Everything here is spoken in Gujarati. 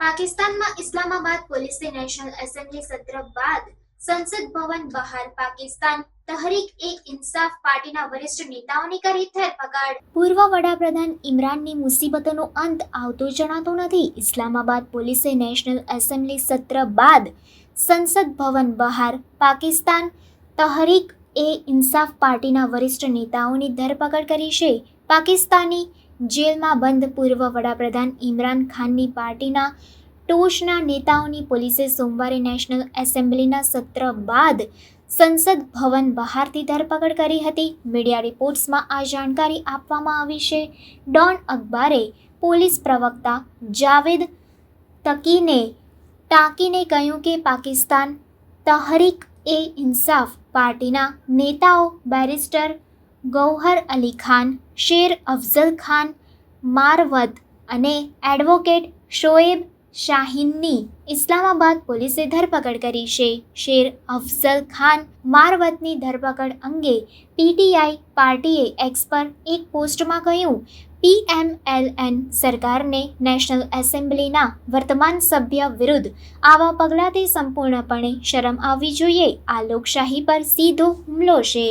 પાકિસ્તાનમાં ઇસ્લામાબાદ પોલીસે નેશનલ એસેમ્બલી સત્ર બાદ સંસદ ભવન બહાર પાકિસ્તાન. તહરીક એ ઇન્સાફ પાર્ટીના વરિષ્ઠ નેતાઓની કરી ધરપકડ પૂર્વ વડાપ્રધાન ઇમરાનની મુસીબતોનો અંત આવતો જણાતો નથી. ઇસ્લામાબાદ પોલીસે નેશનલ એસેમ્બલી સત્ર બાદ સંસદ ભવન બહાર પાકિસ્તાન. તહરીક એ ઇન્સાફ પાર્ટીના વરિષ્ઠ નેતાઓની ધરપકડ કરી છે. પાકિસ્તાની જેલમાં બંધ પૂર્વ વડાપ્રધાન ઇમરાન ખાનની પાર્ટીના ટોચના નેતાઓની પોલીસે સોમવારે નેશનલ એસેમ્બલીના સત્ર બાદ સંસદ ભવન બહારથી ધરપકડ કરી હતી. મીડિયા રિપોર્ટ્સમાં આ જાણકારી આપવામાં આવી છે. ડોન અખબારે પોલીસ પ્રવક્તા જાવેદ તકીને ટાંકીને કહ્યું કે પાકિસ્તાન તહરીક એ ઇન્સાફ પાર્ટીના નેતાઓ બેરિસ્ટર ગૌહર અલી ખાન, શેર અફઝલ ખાન મારવત અને એડવોકેટ શોએબ શાહીનની ઇસ્લામાબાદ પોલીસે ધરપકડ કરી છે. શેર અફઝલ ખાન મારવતની ધરપકડ અંગે પીટીઆઈ પાર્ટીએ એક્સ પર એક પોસ્ટમાં કહ્યું પીએમએલએન સરકારને નેશનલ એસેમ્બલીના વર્તમાન સભ્ય વિરુદ્ધ આવા પગલાંથી સંપૂર્ણપણે શરમ આવવી જોઈએ. આ લોકશાહી પર સીધો હુમલો છે.